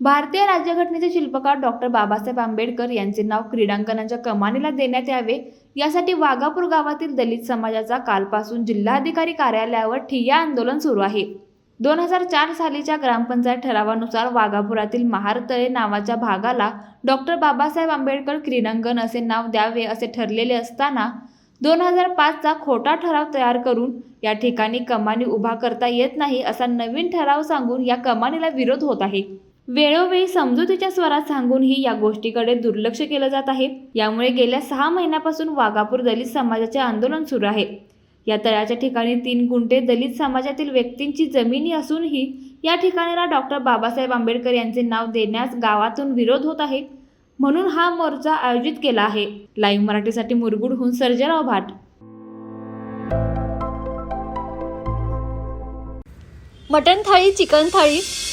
भारतीय राज्यघटनेचे शिल्पकार डॉक्टर बाबासाहेब आंबेडकर यांचे नाव क्रीडांगणाच्या कमानीला देण्यात यावे. यासाठी वाघापूर गावातील दलित समाजाचा कालपासून जिल्हाधिकारी कार्यालयावर ठिय्या आंदोलन सुरू आहे. दोन हजार चार सालीच्या ग्रामपंचायत ठरावानुसार वाघापुरातील महारतळे नावाच्या भागाला डॉक्टर बाबासाहेब आंबेडकर क्रीडांगण असे नाव द्यावे असे ठरलेले असताना दोन हजार पाचचा खोटा ठराव तयार करून या ठिकाणी कमानी उभा करता येत नाही असा नवीन ठराव सांगून या कमानीला विरोध होत आहे. वेळोवेळी समजुतीच्या स्वरात सांगूनही या गोष्टीकडे दुर्लक्ष केलं जात आहे. यामुळे गेल्या सहा महिन्यापासून वाघापूर दलित समाजाचे आंदोलन सुरू आहे. या तळ्याच्या ठिकाणी तीन गुंठे दलित समाजातील व्यक्तींची जमिनी असूनही या ठिकाणीला डॉक्टर बाबासाहेब आंबेडकर यांचे नाव देण्यास गावातून विरोध होत आहे. म्हणून हा मोर्चा आयोजित केला आहे. लाईव्ह मराठीसाठी मुरगुडहून सर्जराव भाट. मटन थाळी चिकन थाळी